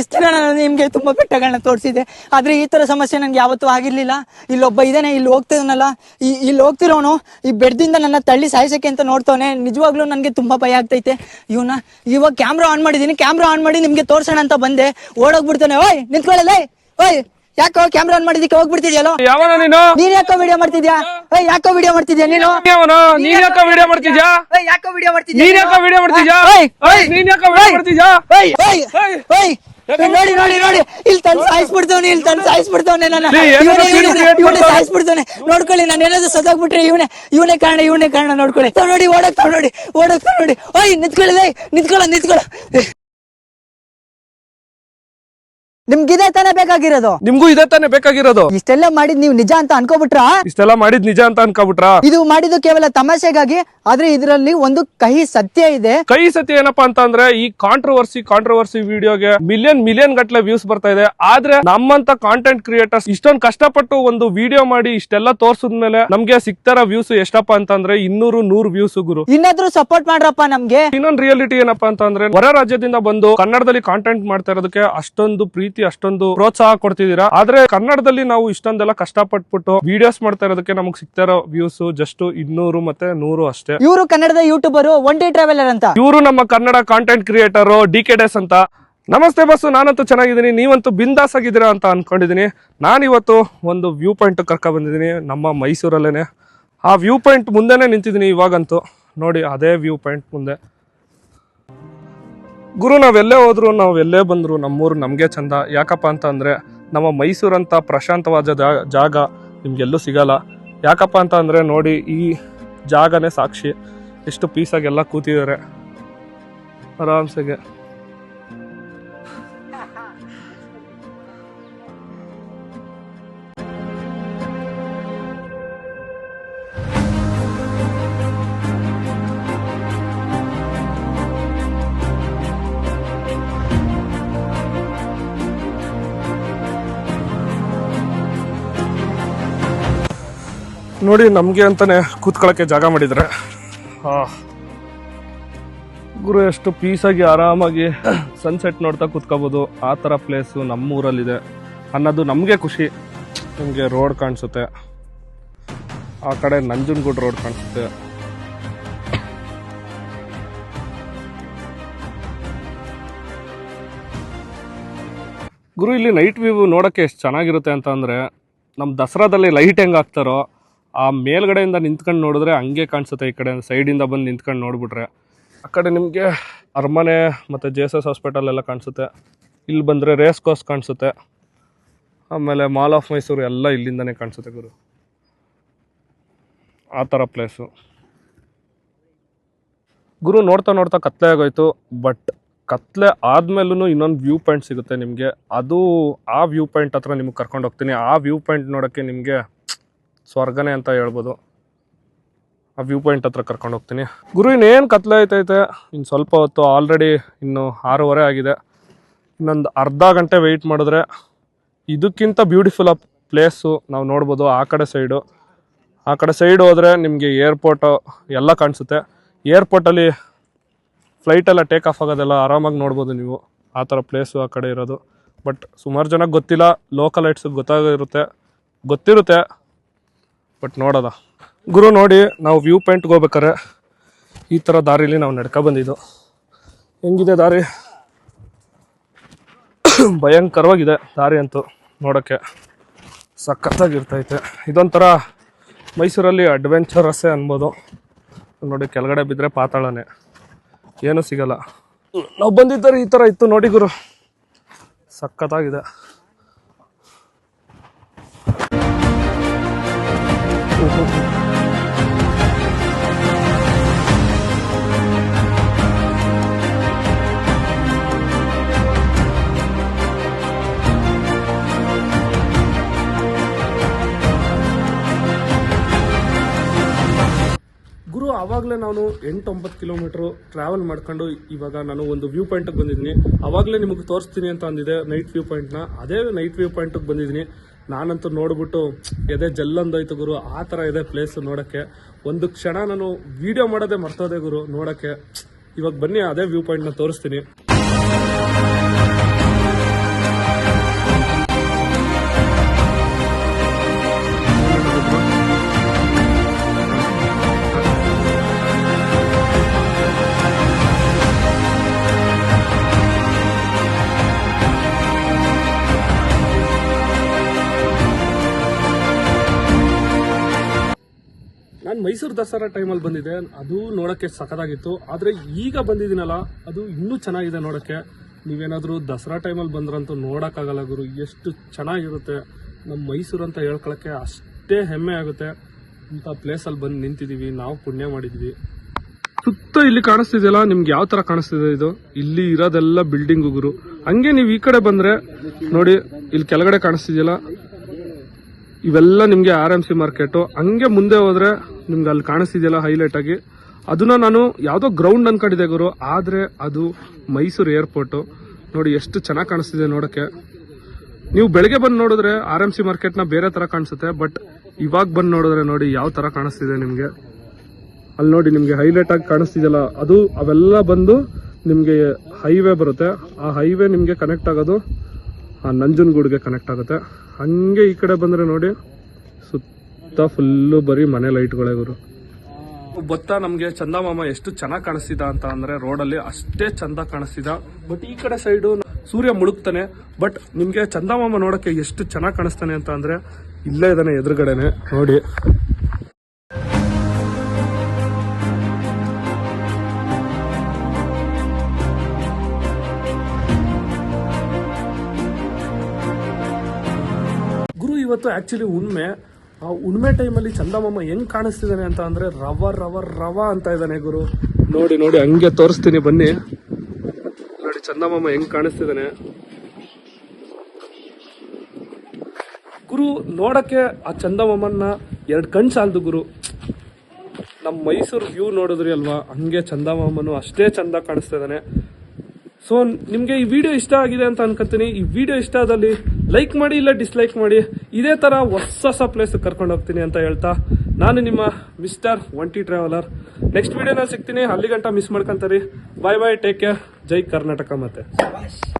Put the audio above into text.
ಇಷ್ಟ್ ದಿನ ನಾನು ನಿಮ್ಗೆ ತುಂಬಾ ಬೆಟ್ಟಗಳನ್ನ ತೋರಿಸಿದೆ ಆದ್ರೆ ಈ ತರ ಸಮಸ್ಯೆ ನನ್ಗೆ ಯಾವತ್ತೂ ಆಗಿರ್ಲಿಲ್ಲ. ಇಲ್ಲೊಬ್ಬ ಇದಾನೆ ಇಲ್ಲಿ ಹೋಗ್ತಿದ್ದಾನಲ್ಲ ಈ ಇಲ್ಲಿ ಹೋಗ್ತಿರೋನು ಈ ಬೆಡ್ದಿಂದ ನನ್ನ ತಳ್ಳಿ ಸಾಯಿಸಕ್ಕೆ ಅಂತ ನೋಡ್ತವನೆ. ನಿಜವಾಗ್ಲೂ ನನ್ಗೆ ತುಂಬಾ ಭಯ ಆಗ್ತೈತೆ. ಇವನ ಇವಾಗ ಕ್ಯಾಮ್ರಾ ಆನ್ ಮಾಡಿದೀನಿ ಕ್ಯಾಮ್ರಾ ಆನ್ ಮಾಡಿ ನಿಮ್ಗೆ ತೋರ್ಸೋಣ ಅಂತ ಬಂದೆ. ಓಡೋಗ್ಬಿಡ್ತಾನೆ ಓಯ್ ನಿಂತ್ಕೊಳ್ಳಲ್ಲ ಓಯ್ ಯಾಕೋ ಕ್ಯಾಮ್ರಾ ಆನ್ ಮಾಡಿದಕ್ಕೆ ಹೋಗ್ಬಿಡ್ತಿದ್ಯಲ್ಲೋ? ನೀನು? ನೀನ್ ಯಾಕೋ ವಿಡಿಯೋ ಮಾಡ್ತಿದ್ಯಾ? ಏಯ್ ಯಾಕೋ ವಿಡಿಯೋ ಮಾಡ್ತಿದ್ಯಾ ನೀನು? ನೀನ್? ಯಾಕೋ ವಿಡಿಯೋ ಮಾಡ್ತಿದ್ಯಾ? ಯಾಕೋ ವಿಡಿಯೋ ಮಾಡ್ತಿದ್ಯಾ ನೀನ್ ಯಾಕೋ ವಿಡಿಯೋ ಮಾಡ್ತಿದ್ಯಾ? ಓಯ್ ನೀನು ನೀನ್ ಯಾಕೋ ವಿಡಿಯೋ ಮಾಡ್ತಿದ್ಯಾ? ಓಯ್ ಓಯ್ ಏಯ್, ನೋಡಿ ನೋಡಿ ನೋಡಿ. ಇಲ್ಲಿ ತಂದು ಸಾಯಿಸ್ಬಿಡ್ತವನೆ ಇಲ್ಲಿ ತಂದು ಸಾಯಿಸ್ಬಿಡ್ತವನೆ ನನ್ನ. ಇವನೇ ಸಾಯಿಸ್ಬಿಡ್ತಾನೆ ನೋಡ್ಕೊಳ್ಳಿ ನಾನು ಏನಾದ್ರು ಸದೋಗ್ಬಿಟ್ರೆ ಇವನೇ ಇವನೇ ಕಾರಣ ಇವನೇ ಕಾರಣ ನೋಡ್ಕೊಳ್ಳಿ. ನೋಡಿ ಓಡಕ್ ನೋಡಿ ಓಡಕ್ ನೋಡಿ. ಓಯ್ ನಿಂತ್ಕೊಳ್ಳಿ ನಿಂತ್ಕೊಳ್ಳ ನಿಂತ್ಕೊಳ್ಳ. ನಿಮ್ಗೆ ಇದೇ ತಾನೇ ಬೇಕಾಗಿರೋದು? ನಿಮ್ಗೂ ಇದೇ ತಾನೇ ಬೇಕಾಗಿರೋದು. ಇಷ್ಟೆಲ್ಲ ಮಾಡಿದ್ ನೀವು ನಿಜ ಅಂತ ಅನ್ಕೋಬಿಟ್ರಾ? ಇಷ್ಟೆಲ್ಲ ಮಾಡಿದ್ ನಿಜ ಅಂತ ಅನ್ಕೋಬಿಟ್ರಾ? ಇದು ಮಾಡಿದ್ದು ಕೇವಲ ತಮಾಷೆಗಾಗಿ ಆದ್ರೆ ಇದರಲ್ಲಿ ಒಂದು ಕಹಿ ಸತ್ಯ ಇದೆ. ಕೈ ಸತಿ ಏನಪ್ಪಾ ಅಂತ ಅಂದ್ರೆ ಈ ಕಾಂಟ್ರವರ್ಸಿ ಕಾಂಟ್ರವರ್ಸಿ ವಿಡಿಯೋಗೆ ಮಿಲಿಯನ್ ಮಿಲಿಯನ್ ಗಟ್ಲೆ ವ್ಯೂಸ್ ಬರ್ತಾ ಇದೆ. ಆದ್ರೆ ನಮ್ಮಂತ ಕಾಂಟೆಂಟ್ ಕ್ರಿಯೇಟರ್ಸ್ ಇಷ್ಟೊಂದು ಕಷ್ಟಪಟ್ಟು ಒಂದು ವಿಡಿಯೋ ಮಾಡಿ ಇಷ್ಟೆಲ್ಲ ತೋರ್ಸಿದ್ಮೇಲೆ ನಮ್ಗೆ ಸಿಗ್ತಾರ ವ್ಯೂಸ್ ಎಷ್ಟಪ್ಪ ಅಂತಂದ್ರೆ ಇನ್ನೂರು ನೂರು ವ್ಯೂಸ್ ಗುರು. ಇನ್ನಾದ್ರೂ ಸಪೋರ್ಟ್ ಮಾಡ್ರಪ್ಪ ನಮ್ಗೆ. ಇನ್ನೊಂದು ರಿಯಾಲಿಟಿ ಏನಪ್ಪಾ ಅಂತ ಅಂದ್ರೆ ಹೊರ ರಾಜ್ಯದಿಂದ ಬಂದು ಕನ್ನಡದಲ್ಲಿ ಕಾಂಟೆಂಟ್ ಮಾಡ್ತಾ ಇರೋದಕ್ಕೆ ಅಷ್ಟೊಂದು ಪ್ರೀತಿ ಅಷ್ಟೊಂದು ಪ್ರೋತ್ಸಾಹ ಕೊಡ್ತಿದ್ದೀರಾ? ಆದ್ರೆ ಕನ್ನಡದಲ್ಲಿ ನಾವು ಇಷ್ಟೊಂದೆಲ್ಲ ಕಷ್ಟಪಟ್ಬಿಟ್ಟು ವಿಡಿಯೋಸ್ ಮಾಡ್ತಾ ಇರೋದಕ್ಕೆ ನಮಗ್ ಸಿಗ್ತಾ ಇರೋ ವ್ಯೂಸ್ ಜಸ್ಟ್ ಇನ್ನೂರು ಮತ್ತೆ ನೂರು ಅಷ್ಟೇ. ಇವರು ಕನ್ನಡದ ಯೂಟ್ಯೂಬರ್ ಒನ್ ಡೇ ಟ್ರಾವೆಲರ್ ಅಂತ. ಇವರು ನಮ್ಮ Kannada content creator D K ಡೆಸ್ ಅಂತ. ನಮಸ್ತೆ ಬಸ್ಸು ನಾನಂತೂ ಚೆನ್ನಾಗಿದ್ದೀನಿ. ನೀವಂತೂ ಬಿಂದಾಸ್ ಆಗಿದ್ದೀರಾ ಅಂತ ಅನ್ಕೊಂಡಿದ್ದೀನಿ. ನಾನಿವತ್ತು ಒಂದು ವ್ಯೂ ಪಾಯಿಂಟ್ ಕರ್ಕೊ ಬಂದಿದ್ದೀನಿ ನಮ್ಮ ಮೈಸೂರಲ್ಲೇನೆ. ಆ ವ್ಯೂ ಪಾಯಿಂಟ್ ಮುಂದೆನೆ ನಿಂತಿದ್ದೀನಿ ಇವಾಗಂತೂ. ನೋಡಿ ಅದೇ ವ್ಯೂ ಪಾಯಿಂಟ್ ಮುಂದೆ. ಗುರು, ನಾವೆಲ್ಲೇ ಹೋದ್ರು ನಾವು ಎಲ್ಲೇ ಬಂದ್ರು, ನಮ್ಮೂರು ನಮಗೆ ಚಂದ. ಯಾಕಪ್ಪ ಅಂತ ಅಂದ್ರೆ, ನಮ್ಮ ಮೈಸೂರಂತ ಪ್ರಶಾಂತವಾದ ಜಾಗ ನಿಮ್ಗೆಲ್ಲೂ ಸಿಗಲ್ಲ. ಯಾಕಪ್ಪ ಅಂತ ಅಂದ್ರೆ, ನೋಡಿ, ಈ ಜಾಗನೇ ಸಾಕ್ಷಿ. ಎಷ್ಟು ಪೀಸಾಗೆಲ್ಲ ಕೂತಿದ್ದಾರೆ. ಆರಾಮ್ಸೆಗೆ. ನೋಡಿ, ನಮಗೆ ಅಂತಾನೆ ಕೂತ್ಕೊಳ್ಳೋಕ್ಕೆ ಜಾಗ ಮಾಡಿದ್ರೆ. ಗುರು, ಎಷ್ಟು ಪೀಸಾಗಿ ಆರಾಮಾಗಿ ಸನ್ಸೆಟ್ ನೋಡ್ತಾ ಕೂತ್ಕೋಬೋದು. ಆ ಥರ ಪ್ಲೇಸು ನಮ್ಮೂರಲ್ಲಿದೆ. ಅನ್ನೋದು ನಮಗೆ ಖುಷಿ. ನಿಮಗೆ ರೋಡ್ ಕಾಣಿಸುತ್ತೆ. ಆ ಕಡೆ ನಂಜನಗೂಡು ರೋಡ್ ಕಾಣಿಸುತ್ತೆ. ಗುರು, ಇಲ್ಲಿ ನೈಟ್ ವ್ಯೂ ನೋಡೋಕ್ಕೆ ಎಷ್ಟು ಚೆನ್ನಾಗಿರುತ್ತೆ ಅಂತ ಅಂದರೆ ನಮ್ಮ ದಸರಾದಲ್ಲಿ ಲೈಟ್ ಹೆಂಗೆ ಹಾಕ್ತಾರೋ ಆ ಮೇಲ್ಗಡೆಯಿಂದ ನಿಂತ್ಕೊಂಡು ನೋಡಿದ್ರೆ ಹಂಗೆ ಕಾಣಿಸುತ್ತೆ ಈ ಕಡೆ. ಸೈಡಿಂದ ಬಂದು ನಿಂತ್ಕೊಂಡು ನೋಡಿಬಿಟ್ರೆ. ಆ ಕಡೆ ನಿಮಗೆ ಅರಮನೆ ಮತ್ತು ಜೆ ಎಸ್ ಎಸ್ ಹಾಸ್ಪಿಟಲ್ ಎಲ್ಲ ಕಾಣಿಸುತ್ತೆ. ಇಲ್ಲಿ ಬಂದರೆ ರೇಸ್ ಕೋರ್ಸ್ ಕಾಣಿಸುತ್ತೆ. ಆಮೇಲೆ ಮಾಲ್ ಆಫ್ ಮೈಸೂರು ಎಲ್ಲ ಇಲ್ಲಿಂದನೇ ಕಾಣಿಸುತ್ತೆ ಗುರು. ಆ ಥರ ಪ್ಲೇಸು ಗುರು ನೋಡ್ತಾ ನೋಡ್ತಾ ಕತ್ಲೆ ಆಗೋಯ್ತು. ಬಟ್ ಕತ್ಲೆ ಆದಮೇಲೂ ಇನ್ನೊಂದು ವ್ಯೂ ಪಾಯಿಂಟ್ ಸಿಗುತ್ತೆ ನಿಮಗೆ. ಅದು ಆ ವ್ಯೂ ಪಾಯಿಂಟ್ ಹತ್ರ ನಿಮಗೆ ಕರ್ಕೊಂಡು ಹೋಗ್ತೀನಿ. ಆ ವ್ಯೂ ಪಾಯಿಂಟ್ ನೋಡೋಕ್ಕೆ ನಿಮಗೆ ಸ್ವರ್ಗನೇ ಅಂತ ಹೇಳ್ಬೋದು. ಆ ವ್ಯೂ ಪಾಯಿಂಟ್ ಹತ್ರ ಕರ್ಕೊಂಡು ಹೋಗ್ತೀನಿ. ಗುರು, ಇನ್ನೇನು ಕತ್ಲೆ ಆಯ್ತೈತೆ ಇನ್ನು ಸ್ವಲ್ಪ ಹೊತ್ತು ಆಲ್ರೆಡಿ ಇನ್ನು ಆರೂವರೆ ಆಗಿದೆ. ಇನ್ನೊಂದು ಅರ್ಧ ಗಂಟೆ ವೆಯ್ಟ್ ಮಾಡಿದ್ರೆ ಇದಕ್ಕಿಂತ ಬ್ಯೂಟಿಫುಲ್ ಪ್ಲೇಸು ನಾವು ನೋಡ್ಬೋದು ಆ ಕಡೆ ಸೈಡು ಆ ಕಡೆ ಸೈಡ್ ಹೋದರೆ ನಿಮಗೆ ಏರ್ಪೋರ್ಟು ಎಲ್ಲ ಕಾಣಿಸುತ್ತೆ. ಏರ್ಪೋರ್ಟಲ್ಲಿ ಫ್ಲೈಟೆಲ್ಲ ಟೇಕ್ ಆಫ್ ಆಗೋದೆಲ್ಲ ಆರಾಮಾಗಿ ನೋಡ್ಬೋದು ನೀವು. ಆ ಥರ ಪ್ಲೇಸು ಆ ಕಡೆ ಇರೋದು. ಬಟ್ ಸುಮಾರು ಜನಕ್ಕೆ ಗೊತ್ತಿಲ್ಲ ಲೋಕಲ್ ಲೈಟ್ಸ್ ಗೊತ್ತಾಗಿರುತ್ತೆ ಗೊತ್ತಿರುತ್ತೆ ಬಟ್ ನೋಡೋದ. ಗುರು ನೋಡಿ, ನಾವು ವ್ಯೂ ಪಾಯಿಂಟ್ಗೆ ಹೋಗ್ಬೇಕಾರೆ ಈ ಥರ ದಾರಿಲಿ ನಾವು ನಡ್ಕ ಬಂದಿದ್ದು. ಹೆಂಗಿದೆ ದಾರಿ? ಭಯಂಕರವಾಗಿದೆ ದಾರಿ ಅಂತೂ ನೋಡೋಕ್ಕೆ. ಸಖತ್ತಾಗಿರ್ತೈತೆ. ಇದೊಂಥರ ಮೈಸೂರಲ್ಲಿ ಅಡ್ವೆಂಚರಸ್ಸೇ ಅನ್ಬೋದು. ನೋಡಿ, ಕೆಳಗಡೆ ಬಿದ್ದರೆ ಪಾತಾಳನೇ. ಏನೂ ಸಿಗಲ್ಲ. ನಾವು ಬಂದಿದ್ದರೆ ಈ ಥರ ಇತ್ತು ನೋಡಿ ಗುರು. ಸಖತ್ತಾಗಿದೆ. ಗುರು, ಆವಾಗಲೇ ನಾನು ಎಂಟೊಂಬತ್ತು ಕಿಲೋಮೀಟ್ರು ಟ್ರಾವೆಲ್ ಮಾಡ್ಕೊಂಡು ಇವಾಗ ನಾನು ಒಂದು ವ್ಯೂ ಪಾಯಿಂಟಿಗೆ ಬಂದಿದ್ದೀನಿ. ಆವಾಗಲೇ ನಿಮಗೆ ತೋರಿಸ್ತೀನಿ ಅಂತ ಅಂದಿದೆ ನೈಟ್ ವ್ಯೂ ಪಾಯಿಂಟ್ನ ಅದೇ ನೈಟ್ ವ್ಯೂ ಪಾಯಿಂಟಿಗೆ ಬಂದಿದ್ದೀನಿ. ನಾನಂತೂ ನೋಡ್ಬಿಟ್ಟು ಎದೆ ಜಲ್ಲೊಂದೋಯ್ತು ಗುರು. ಆ ಥರ ಇದೆ ಪ್ಲೇಸ್ ನೋಡೋಕ್ಕೆ. ಒಂದು ಕ್ಷಣ ನಾನು ವಿಡಿಯೋ ಮಾಡೋದೇ ಮರ್ತೋದೆ ಗುರು, ನೋಡೋಕ್ಕೆ. ಇವಾಗ ಬನ್ನಿ, ಅದೇ ವ್ಯೂ ಪಾಯಿಂಟ್ನ ತೋರಿಸ್ತೀನಿ. ಮೈಸೂರು ದಸರಾ ಟೈಮಲ್ಲಿ ಬಂದಿದೆ. ಅದು ನೋಡೋಕ್ಕೆ ಸಖತ್ತಾಗಿತ್ತು. ಆದರೆ ಈಗ ಬಂದಿದ್ದೀನಲ್ಲ, ಅದು ಇನ್ನೂ ಚೆನ್ನಾಗಿದೆ ನೋಡೋಕ್ಕೆ. ನೀವೇನಾದರೂ ದಸರಾ ಟೈಮಲ್ಲಿ ಬಂದ್ರಂತೂ ನೋಡೋಕ್ಕಾಗಲ್ಲ ಗುರು. ಎಷ್ಟು ಚೆನ್ನಾಗಿರುತ್ತೆ. ನಮ್ಮ ಮೈಸೂರು ಅಂತ ಹೇಳ್ಕೊಳಕ್ಕೆ ಅಷ್ಟೇ ಹೆಮ್ಮೆ ಆಗುತ್ತೆ. ಇಂಥ ಪ್ಲೇಸಲ್ಲಿ ಬಂದು ನಿಂತಿದ್ದೀವಿ. ನಾವು ಪುಣ್ಯ ಮಾಡಿದ್ವಿ ಸುತ್ತ ಇಲ್ಲಿ ಕಾಣಿಸ್ತಿದೆಯಲ್ಲ, ನಿಮ್ಗೆ ಯಾವ ತರ ಕಾಣಿಸ್ತಿದೆ ಇದು? ಇಲ್ಲಿ ಇರೋದೆಲ್ಲ ಬಿಲ್ಡಿಂಗ್ ಗುರು. ಹಂಗೆ ನೀವು ಈ ಕಡೆ ಬಂದ್ರೆ ನೋಡಿ, ಇಲ್ಲಿ ಕೆಳಗಡೆ ಕಾಣಿಸ್ತಿದೆಯಲ್ಲ ಇವೆಲ್ಲ ನಿಮ್ಗೆ ಆರ್ ಎಂ ಸಿ ಮಾರ್ಕೆಟ್. ಹಂಗೆ ಮುಂದೆ ಹೋದ್ರೆ ನಿಮ್ಗೆ ಅಲ್ಲಿ ಕಾಣಿಸ್ತಿದೆಯಲ್ಲ ಹೈಲೈಟ್ ಆಗಿ. ಅದನ್ನ ನಾನು ಯಾವುದೋ ಗ್ರೌಂಡ್ ಅನ್ಕೊಂಡಿದ್ದೆ ಗುರು, ಆದ್ರೆ ಅದು ಮೈಸೂರು ಏರ್ಪೋರ್ಟ್ ನೋಡಿ ಎಷ್ಟು ಚೆನ್ನಾಗಿ ಕಾಣಿಸ್ತಿದೆ ನೋಡಕ್ಕೆ. ನೀವು ಬೆಳಗ್ಗೆ ಬಂದು ನೋಡಿದ್ರೆ ಆರ್ ಎಂ ಸಿ ಮಾರ್ಕೆಟ್ನ ಬೇರೆ ತರ ಕಾಣಿಸುತ್ತೆ ಬಟ್ ಇವಾಗ ಬಂದು ನೋಡಿದ್ರೆ ನೋಡಿ ಯಾವ ತರ ಕಾಣಿಸ್ತಿದೆ ನಿಮ್ಗೆ. ಅಲ್ಲಿ ನೋಡಿ ನಿಮ್ಗೆ ಹೈಲೈಟ್ ಆಗಿ ಕಾಣಿಸ್ತಿದೆಯಲ್ಲ, ಅದು ಅವೆಲ್ಲ ಬಂದು ನಿಮ್ಗೆ ಹೈವೇ ಬರುತ್ತೆ. ಆ ಹೈವೇ ನಿಮ್ಗೆ ಕನೆಕ್ಟ್ ಆಗೋದು ಆ ನಂಜನಗೂಡಿಗೆ ಕನೆಕ್ಟ್ ಆಗುತ್ತೆ. ಹಂಗೆ ಈ ಕಡೆ ಬಂದ್ರೆ ನೋಡಿ, ಸುತ್ತ ಫುಲ್ಲು ಬರೀ ಮನೆ ಲೈಟ್ಗಳೇ ಇವರು ಭತ್ತ ನಮ್ಗೆ ಚಂದಮಾಮ ಎಷ್ಟು ಚೆನ್ನಾಗಿ ಕಾಣಿಸ್ತಿದ ಅಂತ ಅಂದ್ರೆ ರೋಡಲ್ಲಿ ಅಷ್ಟೇ ಚಂದ ಕಾಣಿಸ್ತಿದ. ಬಟ್ ಈ ಕಡೆ ಸೈಡು ಸೂರ್ಯ ಮುಳುಗ್ತಾನೆ ಬಟ್ ನಿಮ್ಗೆ ಚಂದಮಾಮ ನೋಡಕ್ಕೆ ಎಷ್ಟು ಚೆನ್ನಾಗಿ ಕಾಣಿಸ್ತಾನೆ ಅಂತ ಅಂದ್ರೆ ಇಲ್ಲೇ ಇದಾನೆ ಎದುರುಗಡೆನೆ. ನೋಡಿ. ಇವತ್ತು ಆ್ಯಕ್ಚುಲಿ ಉಣ್ಮೆ, ಆ ಉಣ್ಮೆ ಟೈಮಲ್ಲಿ ಚಂದಮಾಮ ಹೆಂಗ್ ಕಾಣಿಸ್ತಿದ್ದಾನೆ ಅಂತ ಅಂದ್ರೆ ರವ ರವ ರವ ಅಂತ ಇದ್ದಾನೆ ಗುರು. ನೋಡಿ ನೋಡಿ, ಹಂಗೆ ತೋರಿಸ್ತೀನಿ, ಬನ್ನಿ. ನೋಡಿ, ಚಂದಮಾಮ ಹೆಂಗ್ ಕಾಣಿಸ್ತಿದ್ದಾನೆ. ಗುರು, ನೋಡಕ್ಕೆ ಆ ಚಂದಮಾಮನ್ನ ಎರಡು ಕಣ್ ಸಾಲದು ಗುರು. ನಮ್ಮ ಮೈಸೂರು ವ್ಯೂ ನೋಡಿದ್ರಿ ಅಲ್ವಾ? ಹಂಗೆ ಚಂದಮಾಮನು ಅಷ್ಟೇ ಚಂದ ಕಾಣಿಸ್ತಾ ಇದ್ದಾನೆ ಸೊ ನಿಮಗೆ ಈ ವಿಡಿಯೋ ಇಷ್ಟ ಆಗಿದೆ ಅಂತ ಅನ್ಕೋತೀನಿ. ಈ ವಿಡಿಯೋ ಇಷ್ಟ ಆದಲ್ಲಿ ಲೈಕ್ ಮಾಡಿ ಇಲ್ಲ ಡಿಸ್ಲೈಕ್ ಮಾಡಿ, ಇದೇ ಥರ ಹೊಸ ಹೊಸ ಪ್ಲೇಸ್ ಕರ್ಕೊಂಡು ಹೋಗ್ತೀನಿ ಅಂತ ಹೇಳ್ತಾ ನಾನು ನಿಮ್ಮ ಮಿಸ್ಟರ್ ಒಂಟಿ ಟ್ರಾವೆಲರ್ ನೆಕ್ಸ್ಟ್ ವಿಡಿಯೋನಲ್ಲಿ ಸಿಗ್ತೀನಿ. ಅಲ್ಲಿ ಗಂಟ ಮಿಸ್ ಮಾಡ್ಕೊಂತಾರಿ. ಬಾಯ್ ಬಾಯ್ ಟೇಕ್ ಕೇರ್ ಜೈ ಕರ್ನಾಟಕ ಮತ್ತೆ.